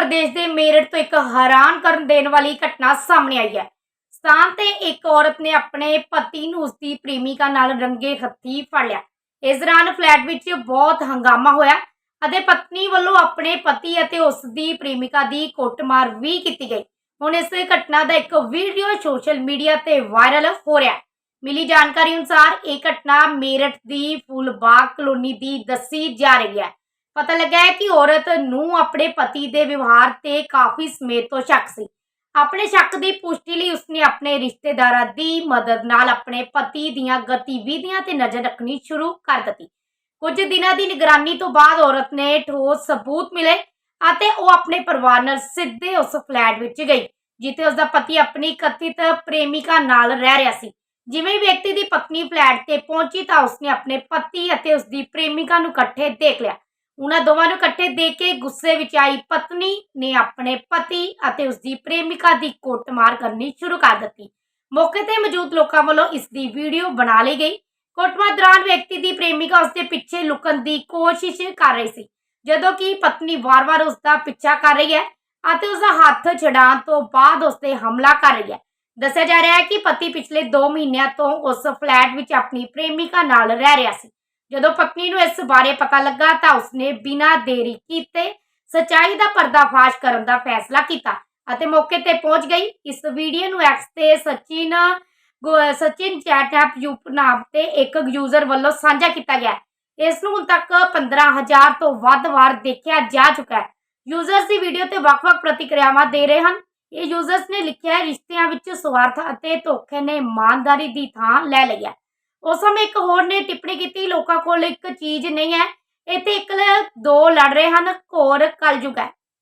ਪ੍ਰਦੇਸ਼ ਦੇ ਮੇਰਠ ਤੋਂ ਇੱਕ ਹੈਰਾਨ ਕਰਨ ਦੇਣ ਵਾਲੀ ਘਟਨਾ ਸਾਹਮਣੇ ਆਈ ਹੈ। ਸਥਾਨ ਤੇ ਇੱਕ ਔਰਤ ਨੇ ਆਪਣੇ ਪਤੀ ਨੂੰ ਉਸਦੀ ਪ੍ਰੇਮਿਕਾ ਨਾਲ ਰੰਗੇ ਹੱਥੀ ਫੜ ਲਿਆ। ਇਸ ਦੌਰਾਨ ਫਲੈਟ ਵਿੱਚ ਬਹੁਤ ਹੰਗਾਮਾ ਹੋਇਆ ਅਤੇ ਪਤਨੀ ਵੱਲੋਂ ਆਪਣੇ ਪਤੀ ਅਤੇ ਉਸਦੀ ਪ੍ਰੇਮਿਕਾ ਦੀ ਕੁੱਟਮਾਰ ਵੀ ਕੀਤੀ ਗਈ। ਹੁਣ ਇਸ ਘਟਨਾ ਦਾ ਇੱਕ ਵੀਡੀਓ ਸੋਸ਼ਲ ਮੀਡੀਆ ਤੇ ਵਾਇਰਲ ਹੋ ਰਿਹਾ ਹੈ। ਮਿਲੀ ਜਾਣਕਾਰੀ ਅਨੁਸਾਰ ਇਹ ਘਟਨਾ ਮੇਰਠ ਦੀ ਫੁੱਲਬਾਗ ਕਲੋਨੀ ਦੀ ਦੱਸੀ ਜਾ ਰਹੀ ਹੈ। ਪਤਾ ਲੱਗਾ ਹੈ ਕਿ ਔਰਤ ਨੂੰ ਆਪਣੇ ਪਤੀ ਦੇ ਵਿਵਹਾਰ ਤੇ ਕਾਫੀ ਸਮੇਂ ਤੋਂ ਸ਼ੱਕ ਸੀ। ਆਪਣੇ ਸ਼ੱਕ ਦੀ ਪੁਸ਼ਟੀ ਲਈ ਉਸਨੇ ਆਪਣੇ ਰਿਸ਼ਤੇਦਾਰਾਂ ਦੀ ਮਦਦ ਨਾਲ ਆਪਣੇ ਪਤੀ ਦੀਆਂ ਗਤੀਵਿਧੀਆਂ ਤੇ ਨਜ਼ਰ ਰੱਖਣੀ ਸ਼ੁਰੂ ਕਰ ਦਿੱਤੀ। ਕੁਝ ਦਿਨਾਂ ਦੀ ਨਿਗਰਾਨੀ ਤੋਂ ਬਾਅਦ ਔਰਤ ਨੇ ਠੋਸ ਸਬੂਤ ਮਿਲੇ ਅਤੇ ਉਹ ਆਪਣੇ ਪਰਿਵਾਰ ਨਾਲ ਸਿੱਧੇ ਉਸ ਫਲੈਟ ਵਿੱਚ ਗਈ, ਜਿੱਥੇ ਉਸ ਦਾ ਪਤੀ ਆਪਣੀ ਕਥਿਤ ਪ੍ਰੇਮਿਕਾ ਨਾਲ ਰਹਿ ਰਿਹਾ ਸੀ। ਜਿਵੇਂ ਵਿਅਕਤੀ ਦੀ ਪਤਨੀ ਫਲੈਟ ਤੇ ਪਹੁੰਚੀ ਤਾਂ ਉਸਨੇ ਆਪਣੇ ਪਤੀ ਅਤੇ ਉਸ ਦੀ ਪ੍ਰੇਮਿਕਾ ਨੂੰ ਇਕੱਠੇ ਦੇਖ ਲਿਆ। ਉਹਨਾਂ ਦੋਵਾਂ ਨੂੰ ਇਕੱਠੇ ਦੇਖ ਕੇ ਗੁੱਸੇ ਵਿੱਚ ਆਈ ਪਤਨੀ ਨੇ ਆਪਣੇ ਪਤੀ ਅਤੇ ਉਸਦੀ ਪ੍ਰੇਮਿਕਾ ਦੀ ਕੁੱਟਮਾਰ ਕਰਨੀ ਸ਼ੁਰੂ ਕਰ ਦਿੱਤੀ। ਮੌਕੇ ਤੇ ਮੌਜੂਦ ਲੋਕਾਂ ਵੱਲੋਂ ਇਸ ਦੀ ਵੀਡੀਓ ਬਣਾ ਲਈ ਗਈ। ਕੁੱਟਮਾਰ ਦੌਰਾਨ ਵਿਅਕਤੀ ਦੀ ਪ੍ਰੇਮਿਕਾ ਉਸਦੇ ਪਿੱਛੇ ਲੁਕਣ ਦੀ ਕੋਸ਼ਿਸ਼ ਕਰ ਰਹੀ ਸੀ, ਜਦੋਂ ਕਿ ਪਤਨੀ ਵਾਰ-ਵਾਰ ਉਸਦਾ ਪਿੱਛਾ ਕਰ ਰਹੀ ਹੈ ਅਤੇ ਉਸਦਾ ਹੱਥ ਛਡਾਉਣ ਤੋਂ ਬਾਅਦ ਉਸ ਹਮਲਾ ਕਰ ਰਹੀ ਹੈ। ਦੱਸਿਆ ਜਾ ਰਿਹਾ ਹੈ ਕਿ ਪਤੀ ਪਿਛਲੇ 2 ਮਹੀਨਿਆਂ ਤੋਂ ਉਸ ਫਲੈਟ ਵਿੱਚ ਆਪਣੀ ਪ੍ਰੇਮਿਕਾ ਨਾਲ ਰਹਿ ਰਿਹਾ ਸੀ। ਜਦੋਂ ਪਤਨੀ ਨੂੰ ਇਸ ਬਾਰੇ ਪਤਾ ਲੱਗਾ ਤਾਂ ਉਸਨੇ ਬਿਨਾਂ ਦੇਰੀ ਕੀਤੇ ਸਚਾਈ ਦਾ ਪਰਦਾਫਾਸ਼ ਕਰਨ ਦਾ ਫੈਸਲਾ ਕੀਤਾ ਅਤੇ ਮੌਕੇ ਤੇ ਪਹੁੰਚ ਗਈ। ਇਸ ਵੀਡੀਓ ਨੂੰ ਐਕਸ ਤੇ ਸਚਿਨ ਸਚਿਨ ਚੈਟ ਐਪ ਯੂਪ ਨਾਮ ਤੇ ਇੱਕ ਯੂਜ਼ਰ ਵੱਲੋਂ ਸਾਂਝਾ ਕੀਤਾ ਗਿਆ। ਇਸ ਨੂੰ ਹੁਣ ਤੱਕ 15000 ਤੋਂ ਵੱਧ ਵਾਰ ਦੇਖਿਆ ਜਾ ਚੁੱਕਾ ਹੈ। ਯੂਜ਼ਰਸ ਦੀ ਵੀਡੀਓ ਤੇ ਵੱਖ-ਵੱਖ ਪ੍ਰਤੀਕਿਰਿਆਵਾਂ ਦੇ ਰਹੇ ਹਨ। ਇਹ ਯੂਜ਼ਰਸ ਨੇ ਲਿਖਿਆ ਹੈ, ਰਿਸ਼ਤਿਆਂ ਵਿੱਚ ਸਵਾਰਥ ਅਤੇ ਧੋਖੇ ਨੇ ਇਮਾਨਦਾਰੀ ਦੀ ਥਾਂ ਲੈ ਲਈ ਹੈ। ਉਸ ਸਮੇਂ ਇੱਕ ਹੋਰ ਨੇ ਟਿੱਪਣੀ ਕੀਤੀ, ਲੋਕਾਂ ਕੋਲ ਇੱਕ ਚੀਜ਼ ਨਹੀਂ ਹੈ, ਇੱਥੇ ਇੱਕ ਦੋ ਲੜ ਰਹੇ ਹਨ, ਘੋਰ ਕਲਯੁਗ ਹੈ।